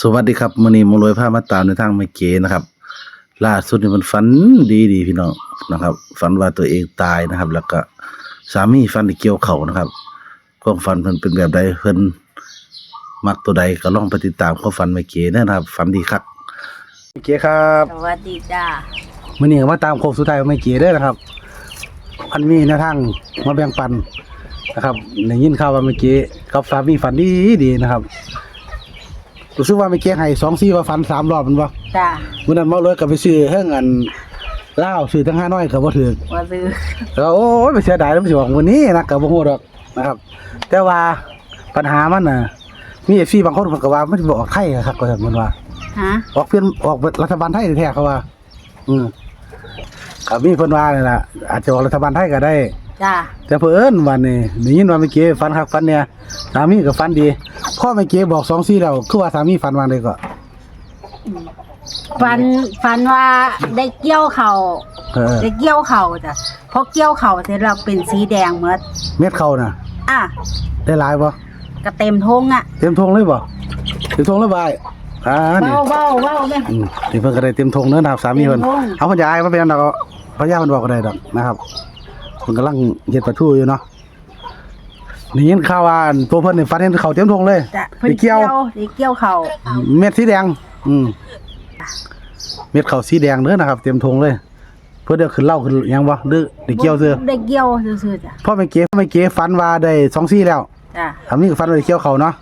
สวัสดีครับมื้อนี้หมารวยพามาตามในทางไม่เก๋นะครับล่าสุดนี่มันฝันดีดีๆพี่น้องนะครับฝันว่าตัวเองตายนะครับ แล้วก็สามีฝันได้เกี่ยวเขานะครับความฝันเพิ่นเป็นแบบใดเพิ่นมักตัวใดก็ลองไปติดตามความฝันไม่เก๋นะครับฝันดีครับไม่เก๋ครับสวัสดีจ้ามื้อนี้ก็มาตามโค้งสุดท้ายของไม่เก๋เด้อนะครับอันมีแนวทางมาแบ่งปันนะครับได้ยินข่าวว่าเมื่อกี้กับสามีฝันดีดีนะครับ รู้สึกว่าเมื่อกี้ให้สองซี่ว่าฝันสามรอบแมันบ่จ้ามื่อนั้นเมาเลยก็ไปซื้อเฮ้งอันเหล้าซื้อทั้งห้าน้อยก็บ่ถือว่าซื้อแล้วโอ้ยไปเสียดายแล้วมันสิบอกวันนี้นะก็บ่ฮู้ดอกนะครับ แต่ว่าปัญหามันน่ะ มี FC บางคนมันก็ว่ามันสิบ่ออกไทยครับก็ซั่นมันว่า ฮะออกเปลี่ยนออกรัฐบาลไทยแท้ๆเขาว่า อืมก็มีเพิ่นว่านี่ล่ะอาจจะออกรัฐบาลไทยก็ได้ จ้าแต่เพิ่นวันนี้ได้ยินว่าเมื่อกี้ฝันคักฝันเนี่ยสามีก็ฝันดีพ่อเมื่อกี้บอก2 4แล้วคือว่าสามีฝันว่าได้ก็ฝันฝันว่าได้เกี่ยวเขาเออได้เกี่ยวเขาจ้ะพอเกี่ยวเขาเสร็จแล้วเป็นสีแดงหมดเม็ดเขาน่ะ อะได้หลายบ่ก็เต็มทงอะ เต็มทงเลยบ่เต็มทงเลยบ่ายอ่านี่เบ้าเบ้าเบ้าแม่อืมนี่เพิ่นก็ได้เต็มทงเด้อนะครับสามีเพิ่นเต็มธงเอาเพิ่นยายมาเป็นอันดอกพระยาเพิ่นบอกก็ได้ดอกนะครับ เพิ่นกำลังเฮ็ดปลาทูอยู่เนาะนี่ยินข่าวว่าอันตัวเพิ่นนี่ฟันเห็นเขาเต็มทงเลยจ้ะไปเกี่ยวได้เกี่ยวเขาเม็ดสีแดง อืมเม็ดเขาสีแดงเด้อนะครับ เต็มทงเลย เพิ่นเดี๋ยวขึ้นเหล้าขึ้นหยังบ่หรือได้เกี่ยวซื่อได้เกี่ยวซื่อๆจ้ะพ่อแม่เก๋พ่อแม่เก๋ฝันว่าได้สองซี่แล้วจ้ะทำนี่ก็ฝันว่าได้เกี่ยวเขาเนาะ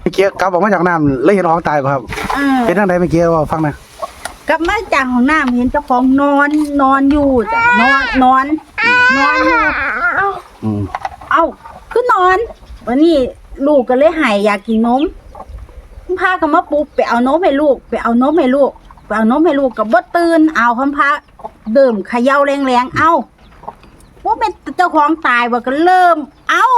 แม่เก๋กลับออกมาจากน้ำเลยเห็นของตายบ่ครับเออเป็นทางใดแม่เก๋เว่าฟังหน่อย กลับมาจากห้องน้ำเห็นเจ้าของนอนนอนอยู่จ้ะนอนนอนนอนอยู่อืมเอ้าคือนอน วันนี้ลูกก็เลยหายอยากกินนมพากันมาปลุ๊บไปเอานมให้ลูก ไปเอานมให้ลูกไปเอานมให้ลูกกับบ่ตื่นเอาพันพาเดิมเขย่าแรงๆเอ้าว่าเป็นเจ้าของตายว่าก็เริ่ม เอ้า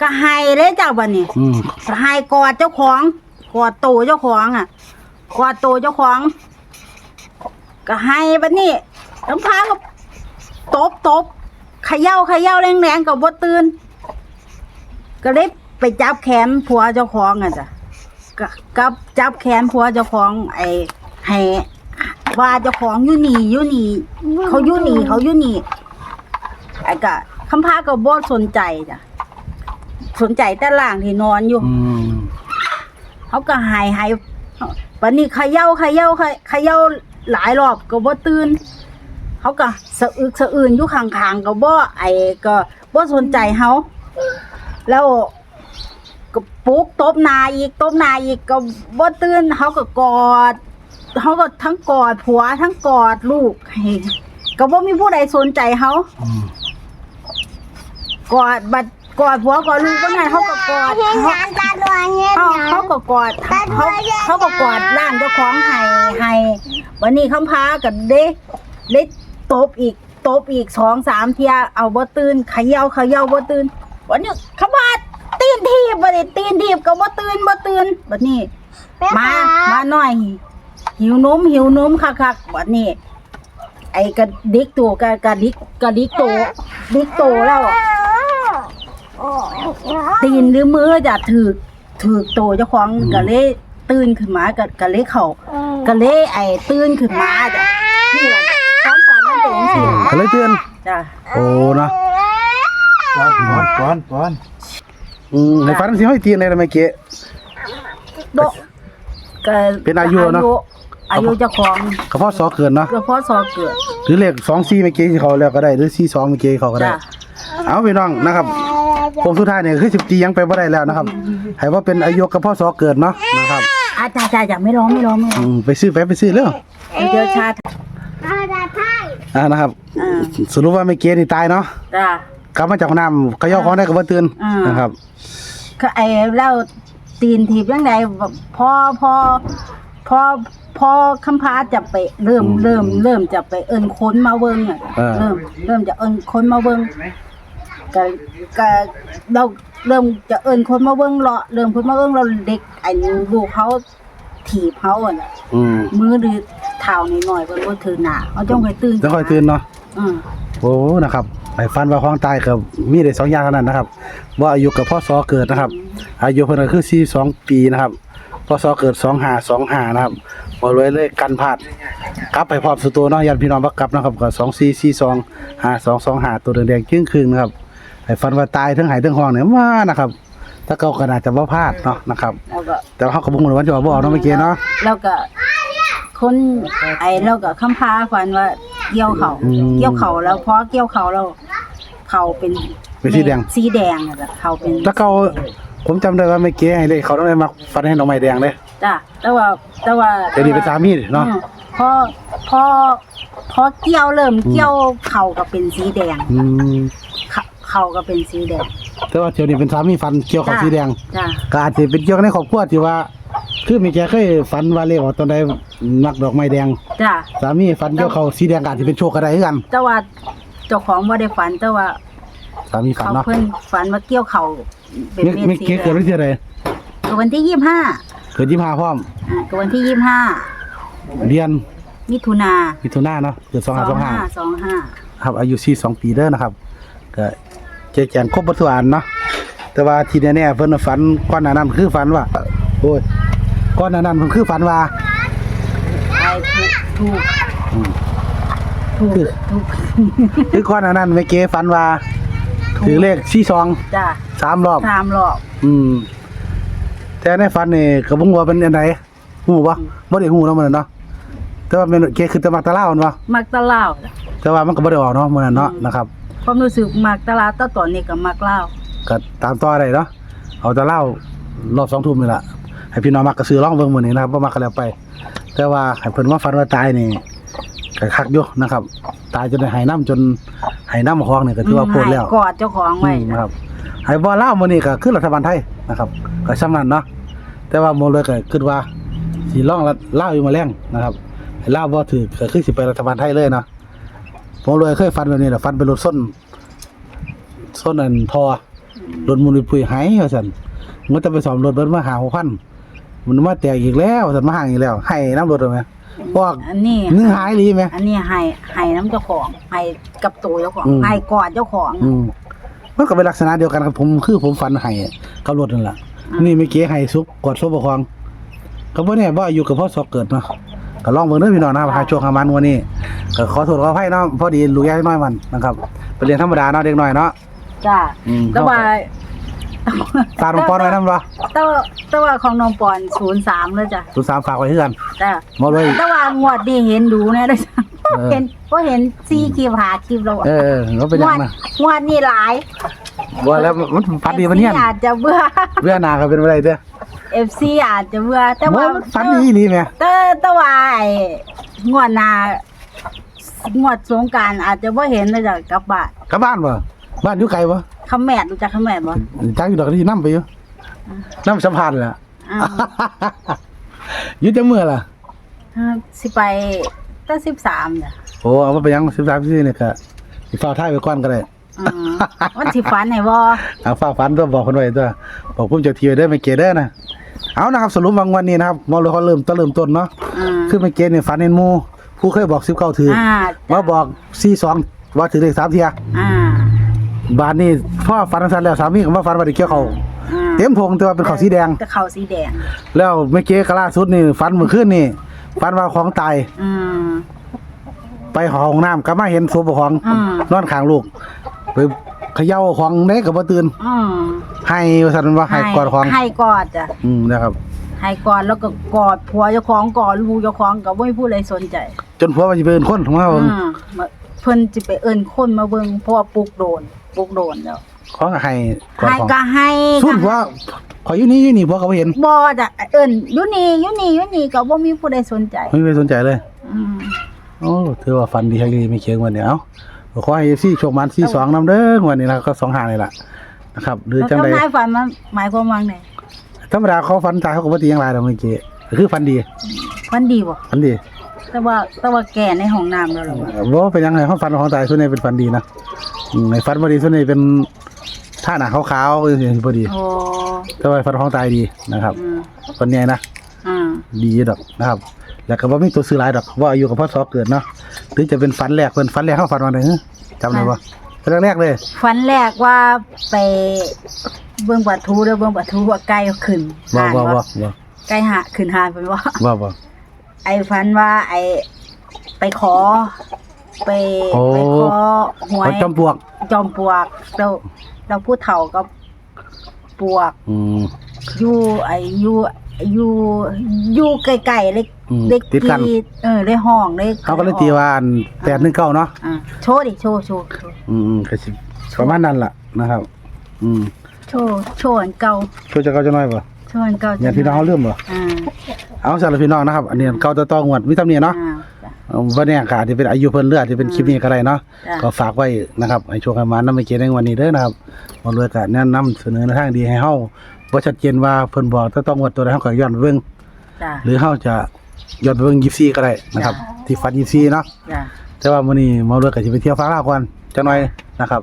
ก็ใหายเลยจ้าวันนี้อืม ก็ใหายกอดเจ้าของกอดโตเจ้าของอะ กอดโตเจ้าของ ก็ให้บัดนี้น้ำพาก็ตบตบเขย่าเขย่าแรงๆกับบ่ตื่น ก็เลยไปจับแขนผัวเจ้าของอะจ้ะก็กับจับแขนผัวเจ้าของ ไอ้ให้ว่าเจ้าของอยู่นี่อยู่นี่เขาอยู่นี่เขาอยู่นี่ไอ้ก็คำพาก็บ่สนใจจ้ะสนใจแต่ล่างที่นอนอยู่อืมเขาก็หายหาย วันนี้เขย่าเขย่าเขเขย่าหลายรอบก็บ่ตื่นเขาก็สะอึกสะอื่นอยู่ข้างๆก็บ่ไอ้ก็บ่สนใจเขาแล้วก็ปลุกตบหนาอีกตบหนาอีกก็บ่ตื่นเขาก็กอดเขาก็ทั้งกอดผัวทั้งกอดลูกให้ก็บ่มีผู้ใดสนใจเขาอืมกอดบัด กอดผัวกอดลูกว่าไงเขาก็กอดเขาเขาเขาก็กอดเขาเขาก็กอดร่างเจ้าของให้ให้วันนี้คำพากับเด้เด้ตบอีกตบอีกสองสามเทียเอาบ่ตื่นเขย่าเขย่าบ่ตื่นวันนี้คำพาตีนทีบบ่ได้ตีนทีบก็บ่ตื่นบ่ตื่นบัดนี้ มามาหน่อย หิวนมหิวนมคักๆบัดนี้ไอ้กระดิกตัวกระกระดิกกระดิกโตวดิกโตวแล้ว ตีนหรือมือจะถือถือโตเจ้าของก็เลยตื่นขึ้นมาก็ก็เลยเขาก็เลยไอ้ตื่นขึ้นมาจ้ะนี่แหละความฝันมันเป็นอย่างนี้ก็เลยเตือนจ้ะโอ้นะป้อนป้อนป้อนป้อนอืมในฝันสิห้อยตีนเลยนะแม่เก๋โดก็เป็นอายุเนะอายุเจ้าของกระเพาะซอเกินเนาะกระเพาะซอเกิดหรือเลขสองสี่เมื่อกี้เขาแล้วก็ได้หรือสี่สองเมื่อกี้เขาก็ได้ เอาพี่น้องนะครับ ผมสุดท้ายเนี่ยคือสิบตียังไปบ่ได้แล้วนะครับให้ว่าเป็นอายุกระเพาะซอเกิดเนาะนะครับอาจารย์จ้ะจ้ะไม่ร้องไม่ร้องไม่ร้อืองมไปซื้อไปไปซื้อเร็วเดี๋ยวชาติอ่านะครับอ่าสรุปว่าเมื่อกี้นี่ตายเนาะจ้ะกลับมาจากน้ำก็ย่อของได้ก็บ่ตื่นอ่านนะครับก็ไอ้เล่าตีนถีบยังไงพอพอพอพอคำพาจะไปเริ่มเริ่มเริ่มจะไปเอินค้นมาเวิงอะเออเริ่มเริ่มจะเอินค้นมาเวิง ก็ก็เราเริ่มจะเอินคนมาเวิงเลาะเริ่มคนมาเวิงเราเด็กไอ้ลูกเขาถีบเขาอะน่ะอืมมือหรือเท้านิดหน่อยๆเพิ่นบ่ถือหน้าเขาจ้องไปตื่นจะค่อยตื่นเนาะ อืมโอ้ นะครับไปฟันว่าของตายกับมีได้สองอย่างเท่านั้นนะครับ ว่าอายุกับพ่อซอเกิดนะครับ อายุเพิ่นก็คือ42ปีนะครับพศเกิด2525นะครับบ่รวยเลยกันพลาดกลับไปพร้อมสตัวเนาะญาติพี่น้องบ่กลับนะครับก็2442 5225ตัวแดงๆจึ้งครึ่งนะครับ ให้ฝันว่าตายทั้งหายทั้งห้องเนี่ยมานะครับ ถ้าเก่าก็น่าจะบ่พลาดเนาะนะครับ แล้วก็ แต่ว่าเขาก็บ่ฮู้ว่าจะว่าบ่เอาเนาะเมื่อกี้เนาะแล้วก็ คนไอ้แล้วก็คำพาฝันว่าเกี่ยวเขาอืมเกี่ยวเขาแล้วพอเกี่ยวเขาแล้วเขาเป็นเป็นสีแดง สีแดงอะจ้ะเขาเป็นถ้าเก่าผมจำได้ว่าเมื่อกี้ให้เลยเขาต้องได้มาฟันให้ดอกไม้แดงเลยจ้ะแต่ว่าแต่ว่าเดี๋ยวนี้เป็นสามีเนาะอืมพอพอพอเกี่ยวเริ่มเกี่ยวเขาก็เป็นสีแดงอืมเขา เขาก็เป็นสีแดงแต่ว่าเดี๋ยวนี้เป็นสามีฟันเกี่ยวกับจ้ะสีแดงจ้ะก็อาจจะเป็นเกี่ยวกับในครอบครัวที่ว่า คือมีแกเคยฝันว่าเลขออกตอนใดนักดอกไม้แดง จ้ะสามีฝันเกี่ยวเขาสีแดงก็อาจจะเป็นโชคก็ได้คือกันแต่ว่าเจ้าของบ่ได้ฝันแต่ว่าสามีฝันเขาเนาะเพิ่นฝันว่าเกี่ยวเขาเป็นเมื่อเม็ดเมื่อสีกี้แดเกิดงวันที่อะไรก็วันที่ยี่สิบห้าเกิดยี่ห้าพร้อม อ่าก็วันที่ยี่สิบห้าเรียนมิถุนามิถุนายนเนาะเกิดสองห้าสองห้า สองห้า ครับอายุสี่สองปีเด้อนะครับก็ แจกแจงครบบัตรอันเนาะแต่ว่าที่แน่ๆเพิ่นฝันก่อนหน้านั้นคือฝันว่าโอ้ยก่อนหน้านั้นเพิ่นคือฝันว่าไอ้ถูกอืมถูกคือถูกคือก่อนหน้านั้นเมื่อกี้ฝันว่าถือเลขสี่สองจ้ะสามรอบสามรอบอืมแต่ในฝันนี่ก็บ่ฮู้ว่าเป็นอันใดฮู้บ่บ่ได้ฮู้เนาะมันนเนาะแต่ว่าเป็นเกคือแตะมักตะลาวมันบ่มักตะลาวจ้ะแต่ว่ามันก็บ่ได้ออกเนาะมื้อนั้นเนาะนะครับ ความรู้สึกมักตะลาวแต่ตอนนี้ก็มักลาวก็ตามต่อได้เนาะเอาตะลาวรอบ2ทุ่มนี่ล่ะให้พี่น้องมักก็ซื้อลองเบิ่งมื้อนี้นะครับบ่มักก็แล้วไป แต่ว่าให้เพิ่นมาฝันว่าตายนี่ก็คักอยู่นะครับ ตายจนได้หายน้ำจนหายน้ำคลองนี่ก็ถือว่าโพดแล้วให้กอดเจ้าของไว้อืมครับไอ้บ่ลาวมื้อนี้ก็คือรัฐบาลไทยนะครับก็สำนั้นเนาะแต่ว่าโมเลยก็คิดว่าสิร้องรัฐลาวอยู่มาแรงนะครับไอ้ลาวบ่ถือก็คือสิไปรัฐบาลไทยเลยเนาะ ผมเลยเคยฟันแบบนี้แหละฟันเป็นรถส้นส้นอันทอรถมูลปุยหายว่าซั่นมันจะไปซ่อมรถเบิดมาหา6,000มันมาแตกอีกแล้วซั่นมาห่างอีกแล้ว ให้น้ำรถเอาไหมพวกอันนี้เนื้อหายดีไหมอันนี้ให้ให้น้ำเจ้าของให้กับตัวเจ้าของอืมให้กอดเจ้าของอืมมันก็เป็นลักษณะเดียวกันครับผมคือผมฟันให้กับรถนั่นแหละอืมนี่เมื่อกี้ให้ซุปกอดซุปประคองก็บ่แน่ว่าอายู่กับพ่อสอกเกิดเนาะ ก็ลองเบิ่งเด้อพี่น้องนะครับหาช่วงหามันวันนี้ก็ขอโทษขออภัยเนาะพอดีลูกยายน้อยมันนะครับไปเรียนธรรมดาเนาะเด็กน้อยเนาะจ้ะอืมแต่ว่าฝากน้องปอนไว้นำบ่แต่ว่าแต่ว่าของน้องปอนศูนย์สามเลยจ้ะตุสามฝากไว้คือกันจ้ะหมดเลยแต่ว่างวดนี้เห็นดูแน่เลยจ้ะเออ เห็นก็เห็นซีคลิปหาคลิปแล้วอะเออก็เป็นหยังนะงวดนี้หลายว่าแล้วมันพัดดีมันเนี่ย FC อาจจะเบื่อ เวียหนาก็เป็นอะไรเด้อ FC อาจจะเบื่อแต่ว่ามันฟันดีนี่แหมแต่แต่ว่าไอ้งวดหน้างวดสงกรารอาจจะบ่เห็นเลยจ้ะกลับบ้านกลับบ้านบ่บ้านอยู่ไกลบ่คำแมดรู้จักคำแมดบ่จักอยู่ดอกที่นํไปอยู่นํสัมภาษณ์แหละอ้าว อยู่จังมื้อล่ะอ่าสิไปตั้งสิบสามจ้ะโอ้เอามาไปยังสิบสามสี่เนี่ยก็สิฟ้าท้ายไปก่อนก็ได้ อืมวันสิฝันไหนบ่เอาฟ้าฝันตัวบอกคนไว้ตัวบอกพุ่มเจ้าทีไว้เด้อไม่เกเด้อนะ เอานะครับสรุปวันวันนี้นะครับมอเลยเขาเริ่มต้นเริ่มต้นเนาะอืมคือไม่เกเนี่ยฝันเห็นหมูผู้เคยบอกสิบเก้าถืออ่ามาบอกสี่สองว่าถือเลขสามเทียอ่าบานนี้พ่อฝันสั้นแล้วสามีก็มาฝันว่าได้เกี่ยวเขาอ่าเต็มทงแต่ว่าเป็นเขาสีแดง แต่เขาสีแดง แล้วไม่เกกล่าสุดนี่ฝันเมื่อคืนนี่ฝันว่าของตายอืม ไปหอห้องน้ำก็มาเห็นศพของอืม นอนข้างลูกไป เขย่าของเด้ก็บ่ตื่นอืมให้ว่าซั่นว่าให้กอดของให้กอดจ้ะอืมนะครับให้กอดแล้วก็กอดผัวเจ้าของกอดลูกเจ้าของก็บ่มีผู้ใดสนใจ จนผัวมันจะเป็นคนของเราอืมเพิ่นสิไปเอิ้นคนมาเบิ่งเพราะว่าปลูกโดนปลูกโดนแล้วของให้ก่อนให้ของก็ให้สุดผัวขอยอยู่นี่อยู่นี่ผัวก็บ่เห็นบ่จ้ะเอิ้นอยู่นี่อยู่นี่อยู่นี่ก็บ่มีผู้ใดสนใจไม่มีใครสนใจเลย อืมโอ้ถือว่าฟันดีให้ดีไม่เคียงวันเนี้ยเอ้า ขอให้ FC โชคมัน42นำเด้อวันนี้นะก็25นี่ล่ะนะครับ หรือจังได๋แล้วนายฝันมันหมายความว่าไงธรรมดาเขาฟันตายเขาก็บ่ตีหยังหลายดอกเมื่อกี้ก็คือฟันดีมันดีบ่ฟันดี แต่ว่าแต่ว่าแก่ในห้องน้ำแล้วเหรอวะบ่เป็นหยังไงเขาฟันของตายส่วนใหญ่เป็นฟันดีนะอืมในฟันบ่ดีส่วนใหญ่เป็นท่าหน้าขาวๆจังซี่บ่ดีโอ้แต่ว่าฟันของตายดีนะครับอืมฟันใหญ่นะอืมดีดอกนะครับ แล้วก็บ่มีตัวซื้อหลายดอกว่าอายุกับพ่อสอเกิดเนาะถึงจะเป็นฝันแรกเพิ่นฝันแรกเฮาฝันว่าไดฮะจำได้บ่ฝันแรกๆเลยฝันแรกว่าไปเบิ่งบัตรทูเด้อเบิ่งบัตรทูว่าไก่ขึ้นบ่หานบ่บ่บ่บ่ไก่หาขึ้นหานเพิ่นว่าบ่บ่ไอ้ฝันว่าไอ้ไปขอ ไปโอ้ไปขอหวยเขาจอมปลวก จอมปลวกเราเราผู้เฒ่ากับปลวกอืมอยู่ไอ้อยู่ อยู่อยู่ไกลๆเล็กอืมเล็กติดกัน เออได้ห้องเล็กเขาก็เลยตีว่าอัน819เนาะอ่าโชว์ดิโชว์โชว์โชว์อืมก็สิประมาณนั้นล่ะนะครับ อืมโชว์โชว์อันเก่าช่วยจะเก่าจะน้อยบ่โชว์อันเก่าอย่าพี่น้องเขาลืมบ่อ่าเอาสำหรับพี่น้องนะครับ อันนี้เก่าตะตองวดมีตำเนียเนาะอ่าจ้ะ เอาวันนี้ก็อาจจะเป็นอายุเพิ่นเลือดที่เป็นคลิปนี้ก็ได้เนาะจ้ะ ก็ฝากไว้นะครับให้โชคให้มานำไปเกณฑ์ในวันนี้เด้อนะครับมาเลยก็แนะนำเสนอในทางดีให้เฮา บ่ชัดเจนว่าเพิ่นบอกตะต้องวดตัวใดเฮาก็ย้อนไปเบิ่งจ้ะหรือเฮาจะย้อนไปเบิ่ง24ก็ได้นะครับ จ้ะ ที่ฟัน24เนาะจ้ะแต่ว่ามื้อนี้มาเลยก็สิไปเที่ยวฟังลาวก่อนจังหน่อยนะครับ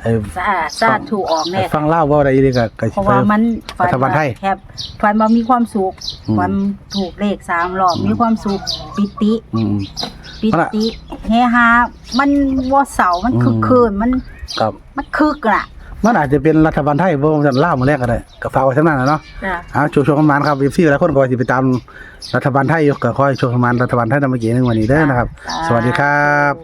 ไอ้สะอาดสะอาดถูกออกแน่ฟังลาวเว้าได้อีหลีก็ก็เพสิราะไป ว่ามันรัฐบาลไทยแคบฝันว่ามีความสุขอืม ฝันถูกเลขสามรอบอืมมีความสุขปิติ อืม ปิมันอะติเฮฮามันบ่เสามันอืม คึกคืนมันครับ มันคึกอะ มันอาจจะเป็นรัฐบาลไทยบ่ว่าจะลาวมื้อแรกก็ได้ก็ฝากไว้สำนั้นน่ะเนาะจ้ะเอาโชว์โชว์ประมาณครับ FC หลายคนก็ว่าสิไปตามรัฐบาลไทยอยู่ก็ขอให้โชว์ประมาณรัฐบาลไทยนำมาเกณฑ์ในวันนี้เด้อนะครับ สวัสดีครับ